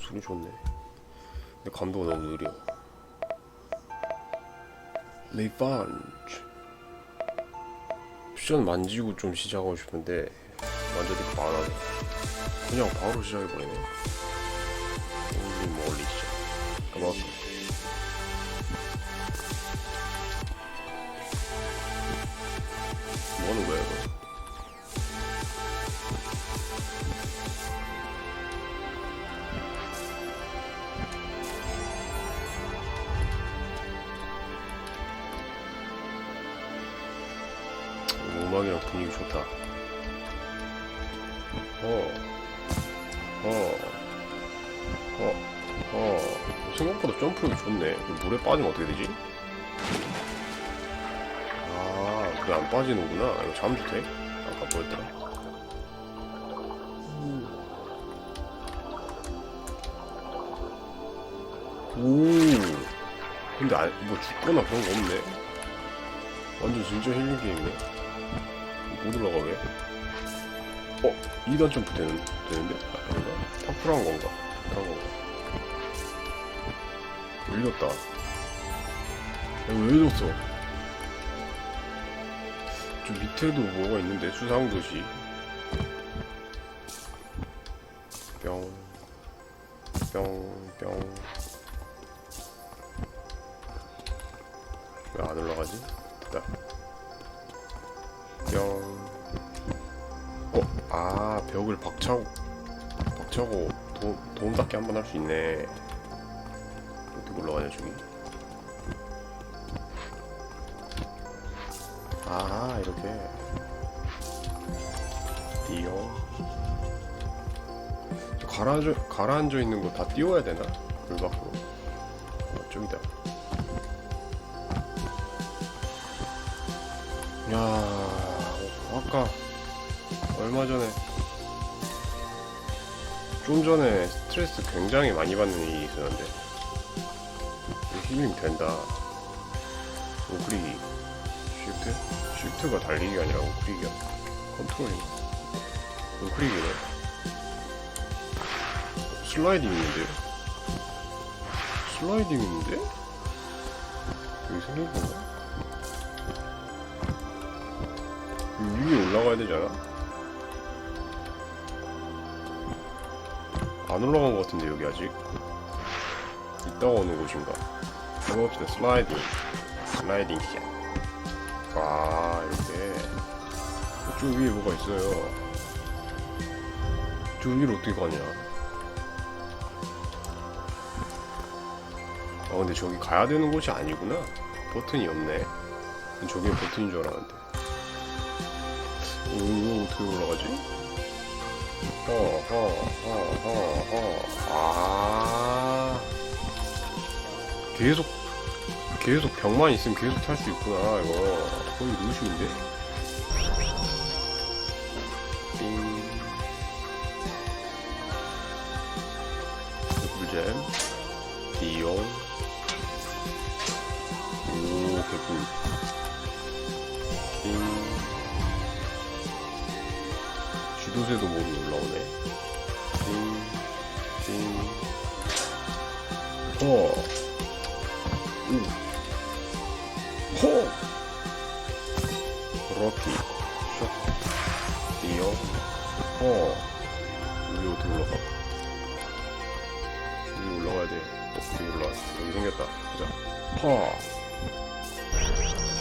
소리 좋네. 근데 감도가 너무 느려. 레이펀치. 옵션 만지고 좀 시작하고 싶은데 만져도 안 하네. 그냥 바로 시작해버리네. 올리 멀리 시작. 까먹었어. 뭐 하는 거야 이거? 분위기 좋다. 어, 어, 어, 어. 생각보다 점프력이 좋네. 물에 빠지면 어떻게 되지? 아, 그게 안 빠지는구나. 이거 잠도 돼? 아까 뭐였더라? 오. 근데 아, 뭐 죽거나 그런 거 없네. 완전 진짜 힐링 게임이네. 못 올라가 왜? 어? 2단 점프 되는, 되는데? 아, 아닌가? 파쿠란 건가? 그런 건가? 열렸다. 야, 왜 줬어? 저 밑에도 뭐가 있는데? 수상도시. 뿅. 뿅, 뿅. 왜 안 올라가지? 됐다. 뿅. 어, 아, 벽을 박차고, 박차고, 도, 도움 닫기 한번 할 수 있네. 어떻게 올라가냐, 저기? 아, 이렇게. 띄어. 저 가라앉아, 가라앉아 있는 거 다 띄워야 되나? 아까 얼마 전에 좀 전에 스트레스 굉장히 많이 받는 일이 있었는데 힐링 된다. 우클릭이 쉬프트? 쉬프트가 달리기가 아니라 우클릭이야. 컨트롤이 우클릭이네. 슬라이딩 있는데? 슬라이딩 있는데? 여기 생긴 건가? 위에 올라가야 되잖아. 안 올라간 것 같은데 여기 아직. 이따가 오는 곳인가? 해봅시다. 슬라이딩. 슬라이딩 시작. 아 이렇게. 저 위에 뭐가 있어요. 저 위로 어떻게 가냐? 아 근데 저기 가야 되는 곳이 아니구나. 버튼이 없네. 저게 버튼인 줄 알았는데. 오, 어떻게 올라가지? 허, 허, 허, 허, 허. 아. 계속, 계속 벽만 있으면 계속 탈 수 있구나, 이거. 거의 루시인데? 띵. 꿀잼. 디용. 오, 개꿀. 주도세도 모르고 올라오네. 띵, 띵. 허. 우. 허. 로티. 쇼. 뛰어. 허. 여기 어떻게 올라가? 여기 올라가야 돼. 어, 여기 올라가. 여기 생겼다. 보자. 허.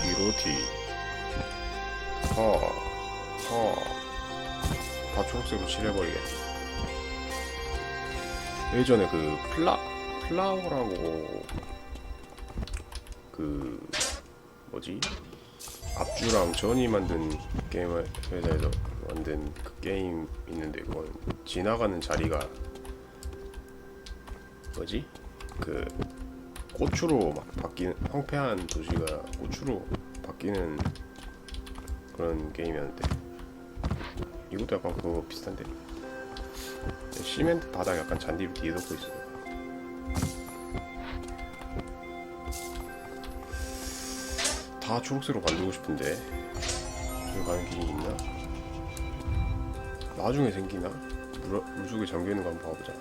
이로티. 허. 허. 다 초록색으로 칠해버리게. 예전에 그 플라 플라워라고 그 뭐지? 앞주랑 전이 만든 게임 회사에서 만든 그 게임 있는데 그건 지나가는 자리가 뭐지? 그 꽃으로 막 바뀌는 황폐한 도시가 꽃으로 바뀌는 그런 게임이었는데 이것도 약간 그거 비슷한데 시멘트 바닥 약간 잔디로 뒤덮고 있어요 다 초록색으로 만들고 싶은데 저기 가는 길이 있나? 나중에 생기나? 물, 물속에 잠겨있는 거 한번 봐보자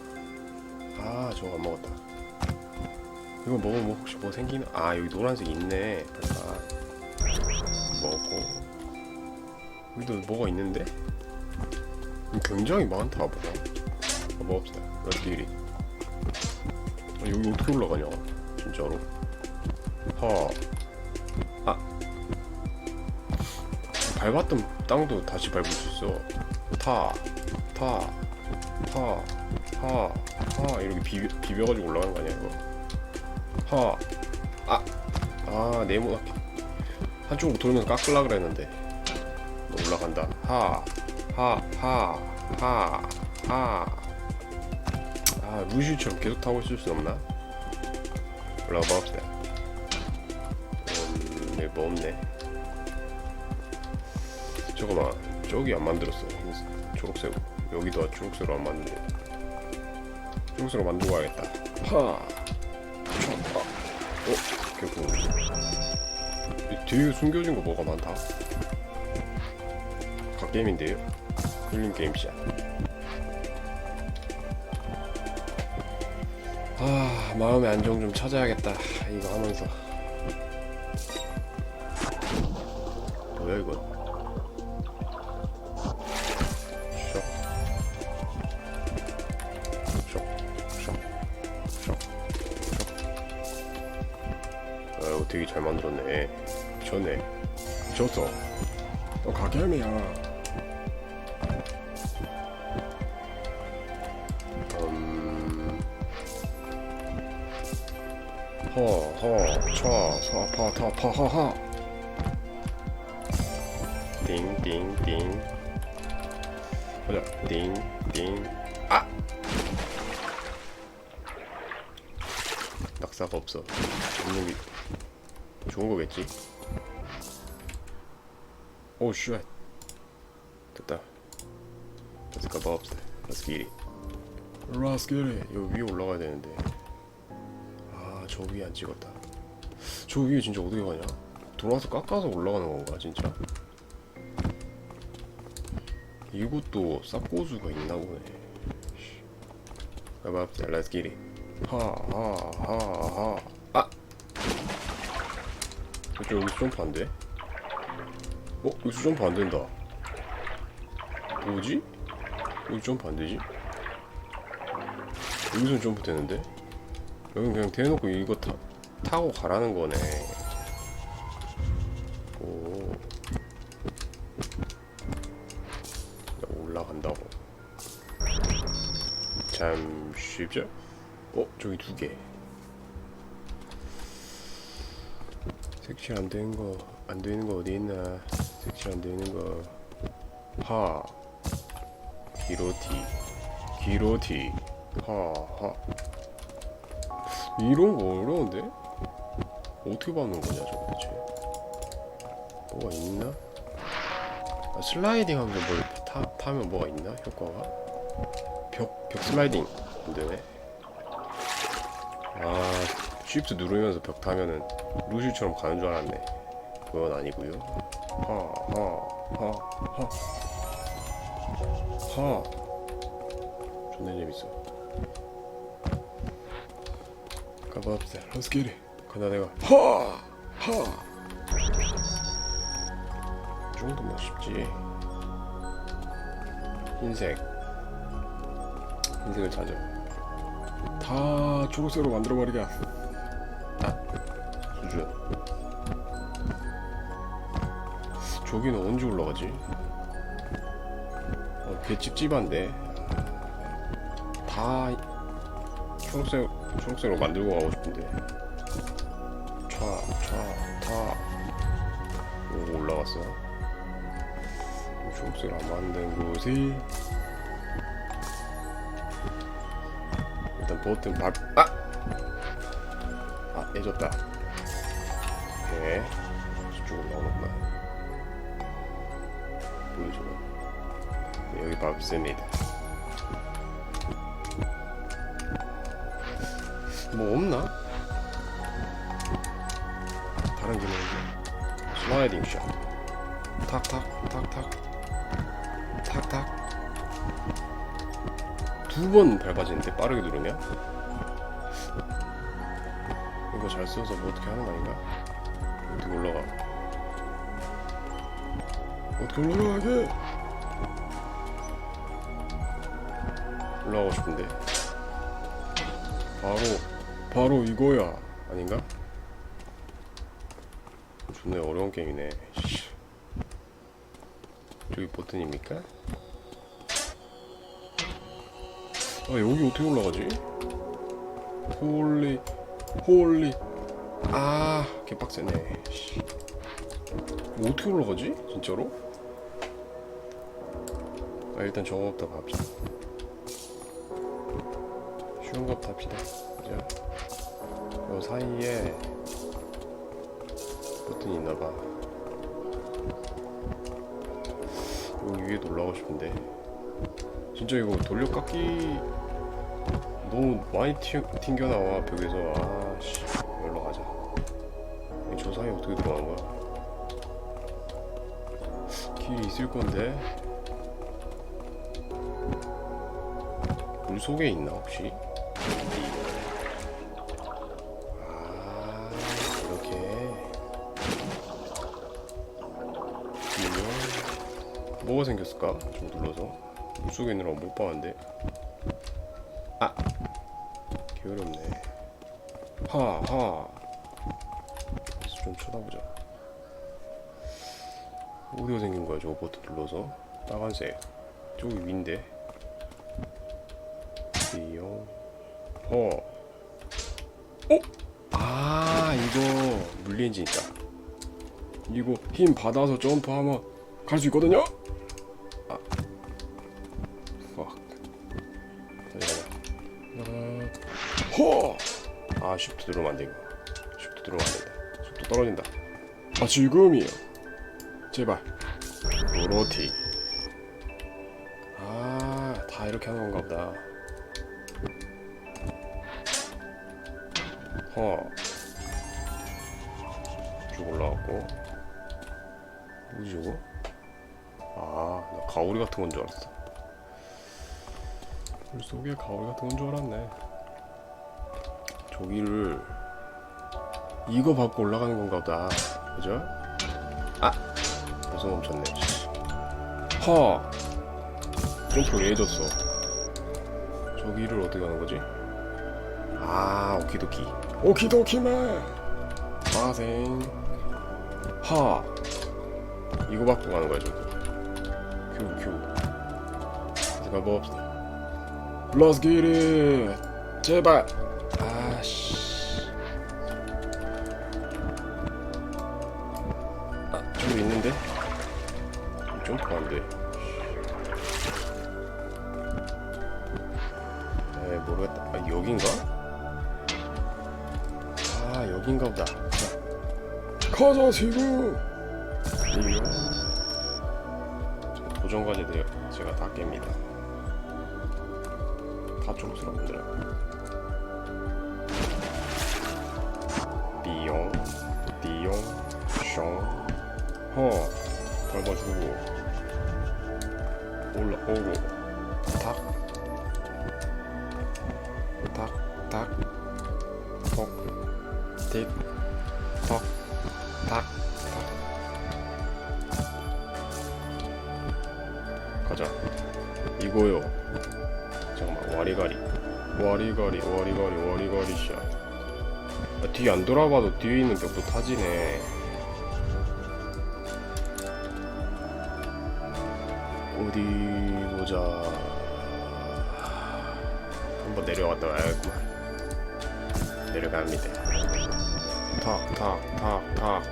아 저거 안 먹었다. 이거 먹으면 뭐 혹시 뭐 생기나? 아 여기 노란색 있네. 빨간. 먹고. 여기도 뭐가 있는데? 굉장히 많다. 아, 뭐 없어. 어디리. 아, 여기 어떻게 올라가냐? 진짜로. 하. 아. 밟았던 땅도 다시 밟을 수 있어. 타. 타. 타. 하. 하. 이렇게 비벼, 비벼가지고 올라가는 거 아니야 이거. 하. 아. 아 네모나게. 한쪽으로 돌면서 깎으려 그랬는데. 너 올라간다. 하. 하. 하. 하. 하. 아 루시처럼 계속 타고 있을 순 없나? 올라가 봅시다. 음, 네, 뭐 없네. 잠깐만, 저기 안 만들었어. 초록색. 여기도 초록색으로 안 만드네. 초록색으로 만들고 가야겠다. 하. 차. 아. 어. 이 뒤에 숨겨진 거 뭐가 많다. 갓게임인데요. 힐링 게임샷. 아 마음의 안정 좀 찾아야겠다 이거 하면서 띵, 띵. 아! 낙사가 없어. 없는 게 좋은 거겠지? 오, 쉣. 됐다. Let's go, Bobs. Let's get it. Let's get it. 여기 위에 올라가야 되는데. 아, 저 위에 안 찍었다. 저 위에 진짜 어떻게 가냐? 돌아서 깎아서 올라가는 건가, 진짜? 이것도 쌉고수가 있나 보네. 가봅시다, let's get it. 하, 하, 하, 하. 아! 저 여기서 점프 안 돼? 어? 여기서 점프 안 된다. 뭐지? 여기 점프 안 되지? 여기서 점프 되는데? 여긴 그냥 대놓고 이거 타, 타고 가라는 거네. 오. 참 쉽죠? 어, 저기 두 개. 색칠 안 되는 거, 안 되는 거 어디 있나? 색칠 안 되는 거. 하. 기로티. 기로티. 하, 하. 이런 거 어려운데? 어떻게 받는 거냐 저거 대체 뭐가 있나? 아, 슬라이딩 하면서 뭘 타, 타면 뭐가 있나? 효과가? 벽, 벽 슬라이딩. 안 되네. 아 쉬프트 누르면서 벽 타면은 루시처럼 가는 줄 알았네. 그건 아니고요. 하 하 하 하하. 하. 존나 재밌어. 가봅시다. Let's get it. 그나 내가. 하! 하! 이 정도면 쉽지. 흰색 흰색을 찾아 다 초록색으로 만들어버리게 아 수준 저기는 언제 올라가지? 어, 개 찝찝한데. 다 초록색 초록색으로 만들고 가고 싶은데. 차차타. 오 올라갔어. 초록색 안 만든 곳이 일단 버튼 밟 아! 아 깨졌다. 오케이. 저쪽으로 나오는구나 보여줘 네, 여기 밟습니다. 뭐 없나? 다른 기능 슬라이딩 샷. 탁탁 탁탁. 탁탁 두 번 밟아지는데 빠르게 누르면 이거 잘 써서 뭐 어떻게 하는 거 아닌가? 어떻게 올라가? 어떻게 올라가 이게? 올라가고 싶은데 바로 바로 이거야 아닌가? 존나 어려운 게임이네 씨. 저기 버튼입니까? 아 여기 어떻게 올라가지? 홀리 홀리 아 개빡세네 씨. 이거 어떻게 올라가지? 진짜로? 아 일단 저거부터 봅시다 쉬운 것부터 합시다 그죠? 요 사이에 버튼이 있나봐 여기 위에 올라가고 싶은데 진짜 이거 돌려깎기 너무 많이 튕, 튕겨 나와 벽에서. 아씨. 여기로 가자. 이저 사이 어떻게 들어가는 거야? 길이 있을 건데. 물 속에 있나 혹시? 아 이렇게. 뭐가 생겼을까? 좀 눌러서 물 속에 있는 거못 봤는데. 아! 게으름네. 하하. 그래서 좀 쳐다보자. 어디가 생긴 거야 저거 버튼 눌러서. 빨간색. 저기 위인데. 비용 어 어? 아 이거 물리엔진 있다. 이거 힘 받아서 점프하면 갈 수 있거든요? 쉬프트 누르면 이거 쉬프트 누르면 안된다. 속도 떨어진다. 아 지금이요? 제발. 그렇지 아다 이렇게 하는 건가 보다. 허. 쭉 올라갔고. 뭐지 저거? 아나 가오리 같은 건 줄 알았어. 물 속에 가오리 같은 건 줄 알았네 저기를 이거 밟고 올라가는 건가 보다. 그죠? 아 벌써 멈췄네. 씨. 허 점프 왜 해줬어? 저기를 어떻게 가는 거지? 아 오키도키. 오키도키만 마생. 하 이거 받고 가는 거야 저기. 큐큐. 제가 뭐 없어 get it. 제발 아씨. 아 저기 있는데? 점프 안 돼 에 모르겠다? 아 여긴가? 아 여긴가 보다. 자. 가자 지금 도전 과제들 제가 다 깹니다. 다 촌스럽더라 띠용 띠용 숑허 밟아주고 올라오고 탁 탁, 탁, 톡, 틱, 톡, 탁, 탁. 가자. 이거요. 잠깐만, 와리가리. 와리가리, 와리가리, 와리가리 샷. 아, 뒤안 돌아봐도 뒤에 있는 벽도 타지네. 어디 보자. 한번 내려갔다 와야겠구만. 내려갑니다. 탁, 탁, 탁, 탁,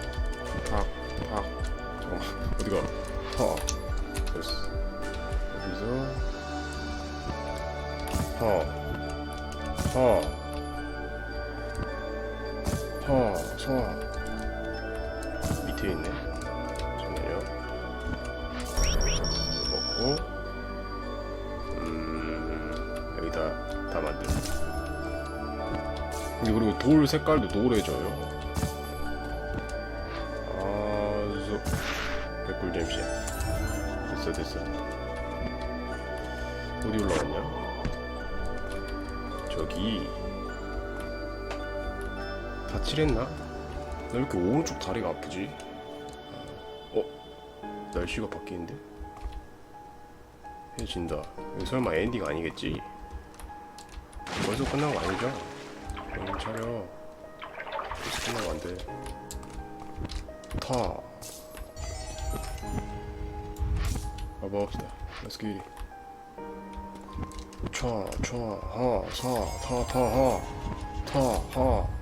탁, 탁. 잠깐만 어디가? 탁. 됐어. 여기서. 탁, 탁, 탁, 탁 밑에 있네 잠깐만요 먹고 음 여기다 다. 근데 그리고 돌 색깔도 노래져요. 다 칠했나? 나 왜 이렇게 오른쪽 다리가 아프지? 어? 날씨가 바뀌는데? 해진다. 이거 설마 엔딩 아니겠지? 벌써 끝난 거 아니죠? 정신 차려. 벌써 끝나면 안 돼. 타. 가봅시다. Let's get it. 차, 차, 하, 사, 타, 타, 하, 타, 하.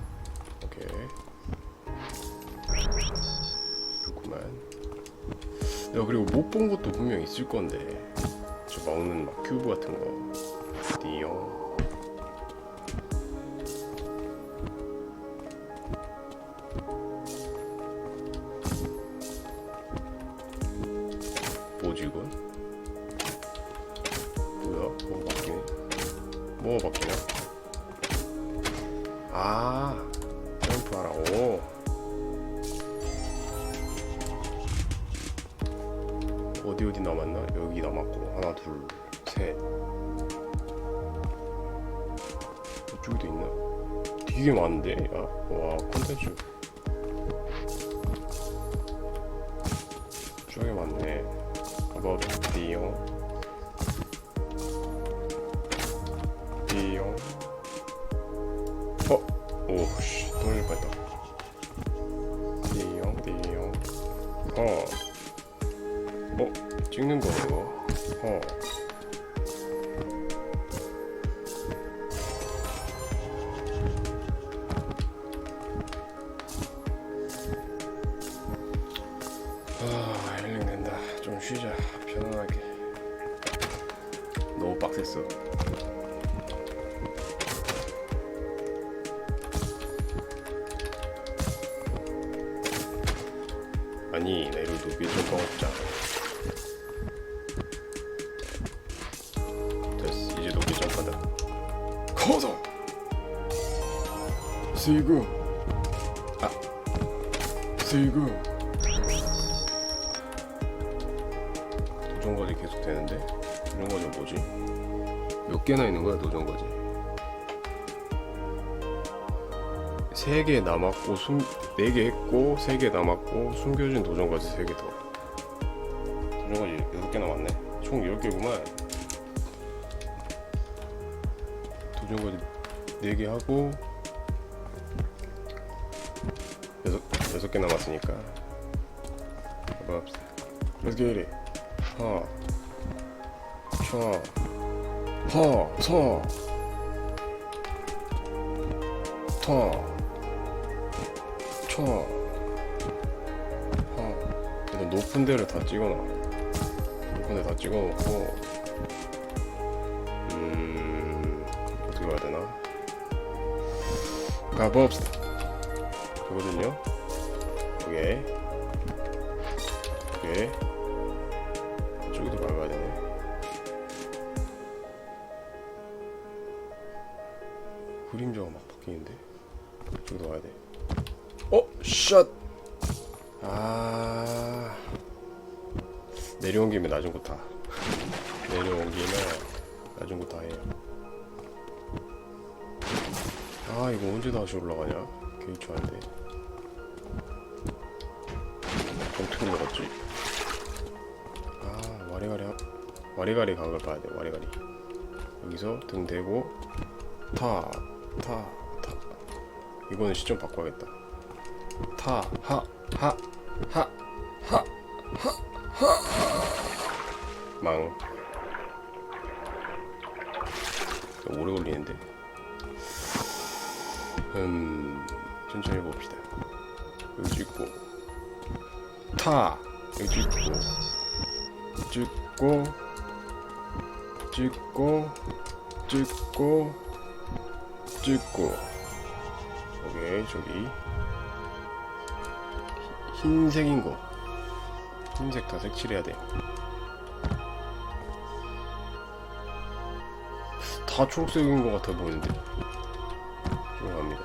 그리고 못 본 것도 분명 있을 건데. 저 먹는 막 큐브 같은 거. 뭐지 이건? 뭐야? 뭐가 바뀌네? 뭐가 바뀌냐? 아 점프하라고 어디 어디 남았나? 여기 남았고 하나 둘 셋 이쪽에도 있나? 되게 많은데? 야, 와 콘텐츠 쉬자. 편안하게. 너무 빡셌어. 아니, 높이 점프하고 싶잖아. 됐어. 이제 높이 점프한다. 커서! 세이구! 아. 세이구! 개나 있는 거야 도전과제? 세개 남았고 숨 네 개 했고 세 개 남았고 숨겨진 도전과제 세개 더. 도전과제 여섯 개 남았네. 총 10개구만. 도전과제 네개 하고 여섯 여섯 개 남았으니까. 해봅시다. Let's get it. 하, 차, 하, 서, 타, 차, 하. 일단 높은 데를 다 찍어놔. 높은 데 다 찍어놓고, 음, 어떻게 가야 되나? 가봅시다. 그거든요. 오케이. 내려온 김에 낮은 거 타. 내려온 김에 낮은 거 다 해요. 아, 이거 언제 다시 올라가냐? 개이초한데. 어떻게 올라갔지? 아 와리가리 하- 와리가리 각을 봐야 돼 와리가리 여기서 등 대고 타 타 타 이거는 시점 바꿔야겠다 타 하 하 하 하 하 망. 오래 걸리는데. 음 천천히 해봅시다. 여기 찍고. 타! 여기 찍고. 찍고. 찍고. 찍고 찍고. 오케이 저기. 히- 흰색인 거. 흰색 다 색 칠해야 돼 다 초록색인 거 같아 보이는데. 죄송합니다.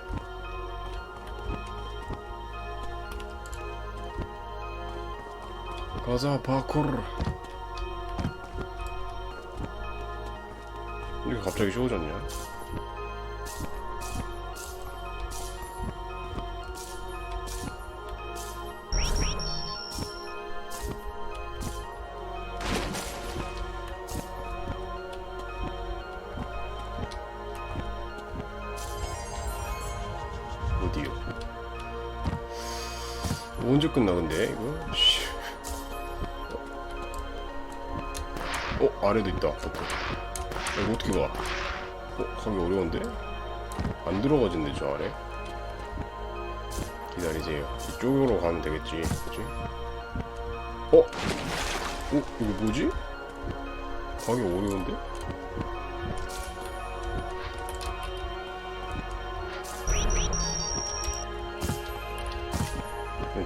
가자 파쿠르. 이게 갑자기 쉬워졌냐? 언제 끝나 근데 이거 씨. 어 아래도 있다 버튼 이거 어떻게 가? 어 가기 어려운데? 안 들어가진대 저 아래 기다리세요 이쪽으로 가면 되겠지 그치? 어? 어? 이거 뭐지? 가기 어려운데?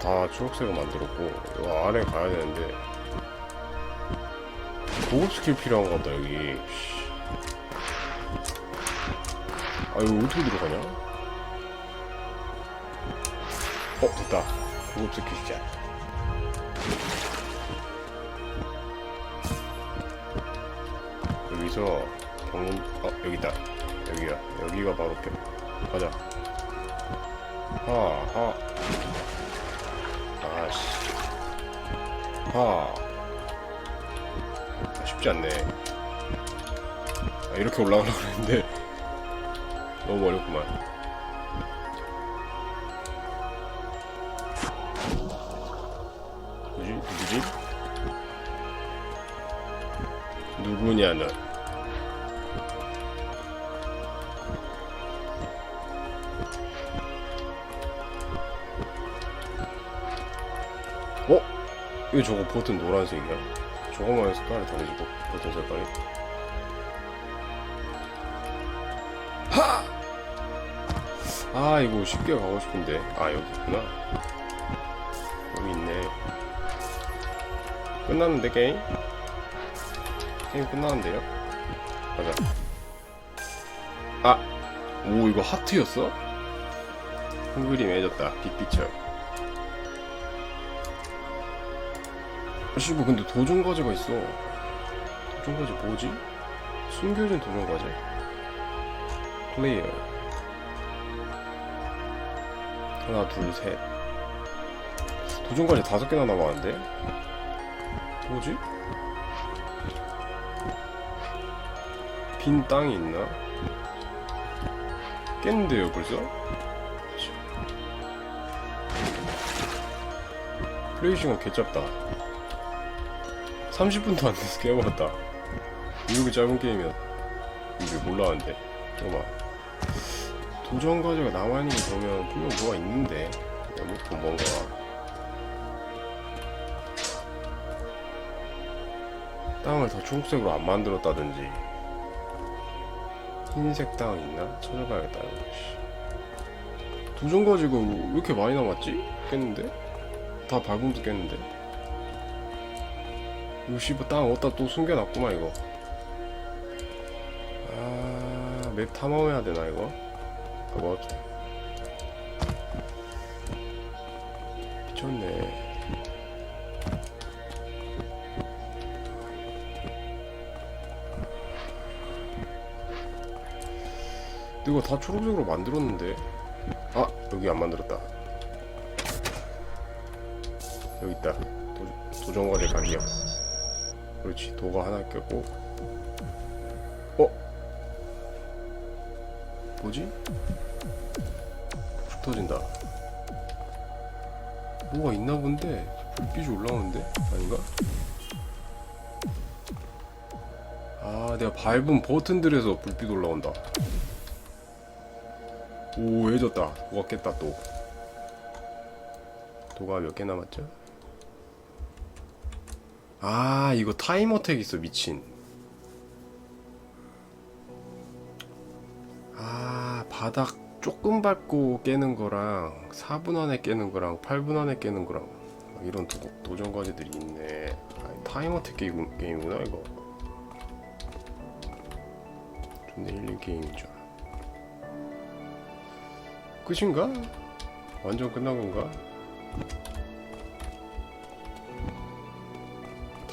다 초록색을 만들었고 이거 아래 가야 되는데. 고급 스킬 필요한가 보다 여기. 씨. 아 이거 어떻게 들어가냐? 어 됐다. 고급 스킬 시작. 여기서 경험 어 여기 있다. 여기야. 여기가 바로 겨 가자. 하하 하 아, 쉽지 않네. 아, 이렇게 올라가려고 했는데 너무 어렵구만. 뭐지? 누구지? 누구냐 넌 이거 저거 버튼 노란색이야? 저거만 색깔이 다르지 뭐 버튼 색깔이 하! 아 이거 쉽게 가고 싶은데 아 여기 있구나 여기 있네 끝났는데 게임? 게임 끝났는데요? 가자 아! 오 이거 하트였어? 한글이 맺었다 빅피처 씨뭐 근데 도전 과제가 있어 도전 과제 뭐지? 숨겨진 도전 과제 플레이어 하나 둘셋 도전 과제 다섯 개나 남았는데 뭐지? 빈 땅이 있나? 깼는데요 벌써? 플레이 시간 개짭다 30분도 안 돼서 깨어버렸다 이렇게 짧은 게임이야 이게 몰라는데 잠깐만 도전 과제가 남아있는 거 보면 분명 뭐가 있는데 잘못본 뭔가 땅을 더 초록색으로 안 만들었다든지 흰색 땅 있나? 찾아봐야겠다. 도전 과제가 왜 이렇게 많이 남았지? 깼는데? 다 밟으면서 깼는데 이거 씨발 땅 어디다 또 숨겨놨구만 이거. 아 맵 탐험해야 되나 이거? 뭐 미쳤네. 이거 다 초록색으로 만들었는데? 아 여기 안 만들었다. 여기 있다. 도, 도전과제 가기야 그렇지 도가 하나 꼈고 어? 뭐지? 불 터진다 뭐가 있나 본데 불빛이 올라오는데? 아닌가? 아 내가 밟은 버튼들에서 불빛 올라온다 오 해졌다 도가 깼다 또 도가 몇 개 남았죠? 아 이거 타임어택 있어 미친 아 바닥 조금 밟고 깨는 거랑 4분 안에 깨는 거랑 8분 안에 깨는 거랑 막 이런 도, 도전 과제들이 있네 아, 타임어택 게임, 게임이구나 이거 존나 힐링 게임인 줄 끝인가? 완전 끝난 건가?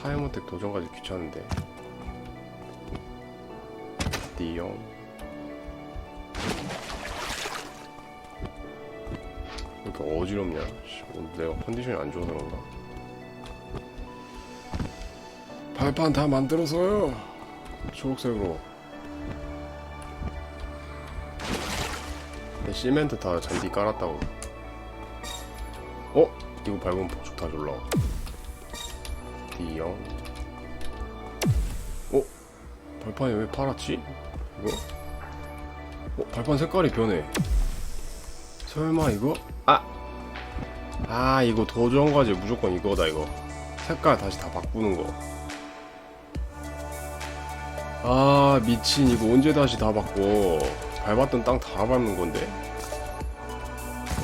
타임어택 도전까지 귀찮은데. 왜 이렇게 어지럽냐? 씨, 오늘 내가 컨디션이 안 좋아서 그런가? 발판 다 만들어서요. 초록색으로. 시멘트 다 잔디 깔았다고. 어? 이거 밟으면 폭죽 다 졸라 D형 어? 발판이 왜 파랗지? 이거? 어? 발판 색깔이 변해 설마 이거? 아! 아 이거 도전과제 무조건 이거다 이거 색깔 다시 다 바꾸는 거. 아 미친 이거 언제 다시 다 바꿔? 밟았던 땅 다 밟는 건데.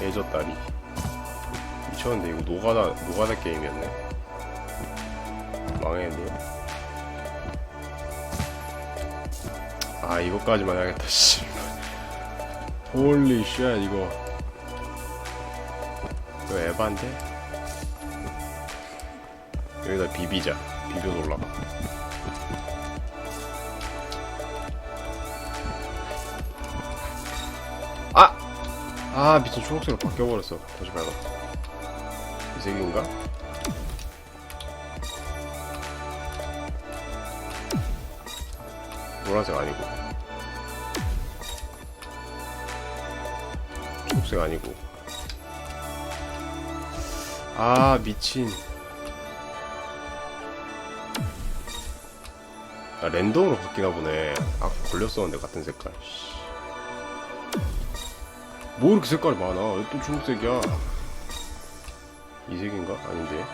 애졌다리. 미쳤는데 이거 노가다 노가다 게임이었네. 망했네. 아 이거까지만 해야겠다 씨. 홀리 쉣 이거. 이거 에반데? 여기다 비비자. 비벼서 올라가. 아! 아, 미친 초록색으로 바뀌어버렸어. 다시 밟아. 이 색인가? 노란색 아니고. 초록색 아니고. 아, 미친. 아, 랜덤으로 바뀌나 보네. 아까 걸렸었는데 같은 색깔. 씨. 뭐 이렇게 색깔이 많아? 왜 또 초록색이야? 이 색인가? 아닌데.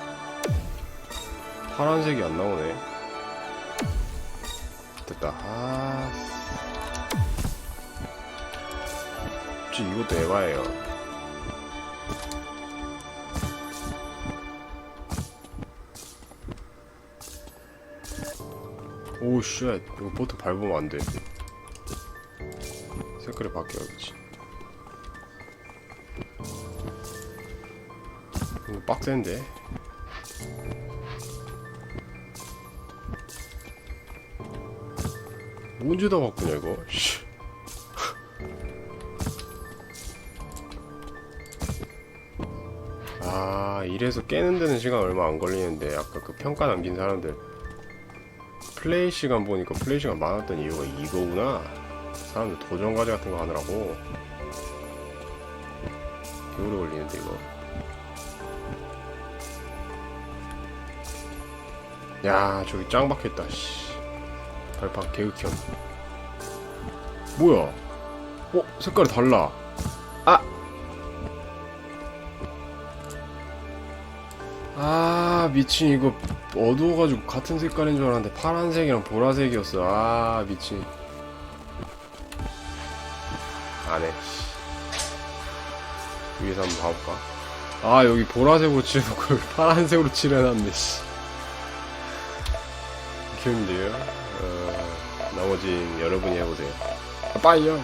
파란색이 안 나오네. 됐다. 아. 혹시 이것도 에바예요. 오, 쉣. 이거 보트 밟으면 안 돼. 색깔이 바뀌어야겠지. 이거 빡센데? 언제 다 바꾸냐, 이거? 씨. 아, 이래서 깨는 데는 시간 얼마 안 걸리는데, 아까 그 평가 남긴 사람들. 플레이 시간 보니까 플레이 시간 많았던 이유가 이거구나. 사람들 도전 과제 같은 거 하느라고. 개 오래 걸리는데 이거. 야 저기 짱 박혔다. 씨. 발판 개극혐. 뭐야? 어 색깔이 달라. 아. 아 미친 이거 어두워가지고 같은 색깔인 줄 알았는데 파란색이랑 보라색이었어 아 미친 안해 위에서 한번 봐볼까 아 여기 보라색으로 칠해놓고 여기 파란색으로 칠해놨네 씨 어, 나머진 여러분이 해보세요. 아, 빠이요